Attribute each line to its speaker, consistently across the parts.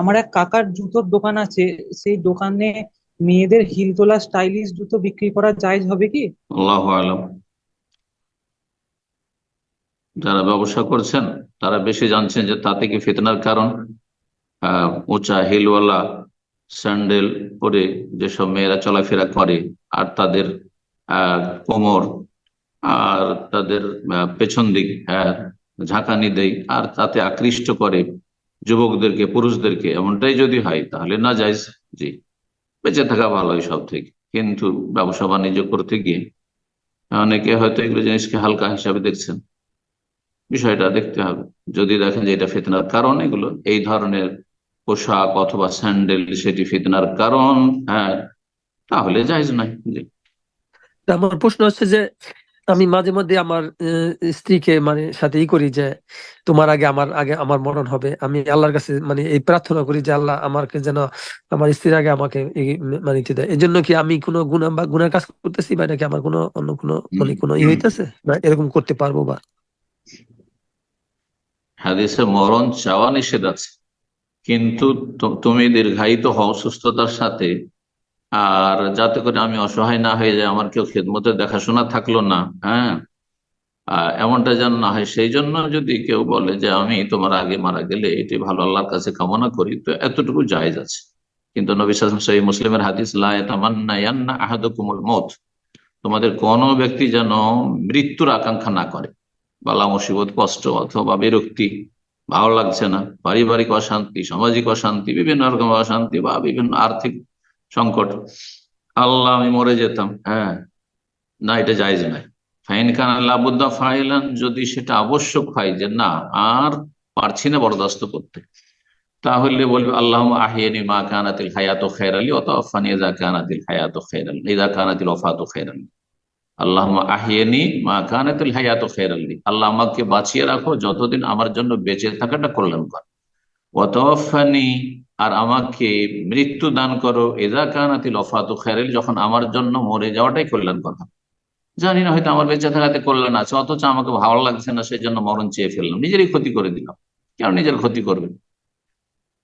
Speaker 1: আমার এক কাকার জুতোর দোকান আছে, সেই দোকানে মেয়েদের হিল তোলা স্টাইলিশ জুতো বিক্রি করা জায়েজ হবে কি?
Speaker 2: যারা ব্যবসা করছেন, তারা বেশি জানছেন যে তাতে কি ফিতনার কারণ? উঁচা হিলওয়ালা, স্যান্ডেল পরে যেসব মেয়েরা চলাফেরা করে, আর তাদের কোমর, আর তাদের পেছন দিক হ্যাঁ ঝাঁকানি দেয়, আর তাতে আকৃষ্ট করে যুবকদেরকে, পুরুষদেরকে এমনটাই যদি হয়, তাহলে না যাইজ জি। বেঁচে থাকা ভালো সব থেকে। কিন্তু ব্যবসা বাণিজ্য করতে গিয়ে অনেকে হয়তো এগুলো জিনিসকে হালকা হিসাবে দেখছেন। বিষয়টা দেখতে হবে। যদি দেখেন যে এটা ফিতনার কারণ এগুলো, এই ধরনের পোশাক অথবা স্যান্ডেল সেটি ফিতনার কারণ হ্যাঁ তাহলে যাইজ নাই জি।
Speaker 3: আমার প্রশ্ন হচ্ছে যে আমি মাঝে মধ্যে আমার স্ত্রীকে মানে সাথে ই করি যে তোমার আগে আমার আগে আমার মরণ হবে। আমি আল্লাহর কাছে মানে এই প্রার্থনা করি যে আল্লাহ আমাকে যেন আমার স্ত্রীর আগে আমাকে ই- মানে দেয়। এই জন্য কি আমি কোনো গুণা বা গুণার কাজ করতেছি বা নাকি আমার কোনো অন্য কোনো মানে কোনো ই হইতেছে? না এরকম করতে পারব বা?
Speaker 2: হাদিসে মরণ চাওয়া নিষেধ আছে। কিন্তু তুমি দীর্ঘায়িত হও সুস্থতার সাথে আর যাতে করে আমি অসহায় না হয়ে যায় আমার কেউ খেদমতে দেখাশোনা থাকল না হ্যাঁ? এমনটা যেন না হয়, সেই জন্য যদি কেউ বলে যে আমি তোমার আগে মারা গেলে এটি ভালো আল্লাহর কাছে কামনা করি, তো এতটুকু জায়েজ আছে। কিন্তু নবী মুসলিমের হাদিস আহাদুকুমুল মউত তোমাদের কোন ব্যক্তি যেন মৃত্যুর আকাঙ্ক্ষা না করে। বালা, মুসিবত, কষ্ট অথবা বিরক্তি, ভালো লাগছে না। পারিবারিক অশান্তি, সামাজিক অশান্তি, বিভিন্ন রকম অশান্তি বা বিভিন্ন আর্থিক সংকট। আল্লাহ, আমি মরে যেতাম। হ্যাঁ। না, এটা জায়জ নাই ফাইন খান আল্লাহুদ্দা ফাইলান, যদি সেটা আবশ্যক হয় যে না, আর পারছি না বরদাস্ত করতে, তাহলে বলবে আল্লাহ আহিয়ানি মা কানাতিল হায়াত খের আলী অত আফানি ইজা কানাতিল হায়াত খের আলী ইজা কানাতিল ওফাত খের আলী আল্লাহ আহিয়ানি মা কানাতিল হায়াত খের আলী আল্লাহ, আমাকে বাঁচিয়ে রাখো, যতদিন আমার জন্য বেঁচে থাকাটা কল্যাণকর। ওয়াতাওয়াফানি আর আমাকে মৃত্যু দান করো, এজা কানাতিল অফাত খেরাল যখন আমার জন্য মরে যাওয়াটাই কল্যাণকর হবে জানি না হয়তো আমার বেঁচে থাকাতে কল্যাণ আছে, অথচ আমাকে ভালো লাগছে না সেই জন্য মরণ চেয়ে ফেললাম। নিজেরই ক্ষতি করে দিলাম। কেন নিজের ক্ষতি করবে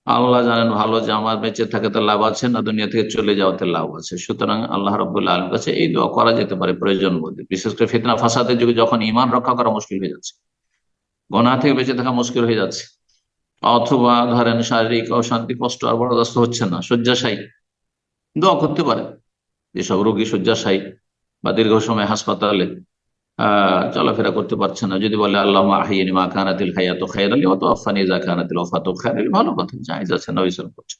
Speaker 2: আল্লাহ জানেন ভালো যে আমার বেঁচে থাকাতে লাভ আছে না, দুনিয়া থেকে চলে যাওয়াতে লাভ আছে। সুতরাং আল্লাহ রবুল্লা আলম কাছে এই দোয়া করা যেতে পারে প্রয়োজন বোধে। বিশেষ করে ফিতনা, ফাসাদের যুগে যখন ইমান রক্ষা করা মুশকিল হয়ে যাচ্ছে। গনা থেকে বেঁচে থাকা মুশকিল হয়ে যাচ্ছে। অথবা ধরেন শারীরিক অশান্তি, কষ্ট আর বরদাস্ত হচ্ছে না, শয্যাশায়ী। দোয়া করতে পারে যেসব রোগী শয্যাশায়ী বা দীর্ঘ সময় হাসপাতালে চলাফেরা করতে পারছে না, যদি বলে আল্লাহ মা কানাতিল হায়াত খায়ার আলী অত যা কানাতিল অফাত খায়াত ভালো কথা যাই জায়জ আছে নবিসন করছে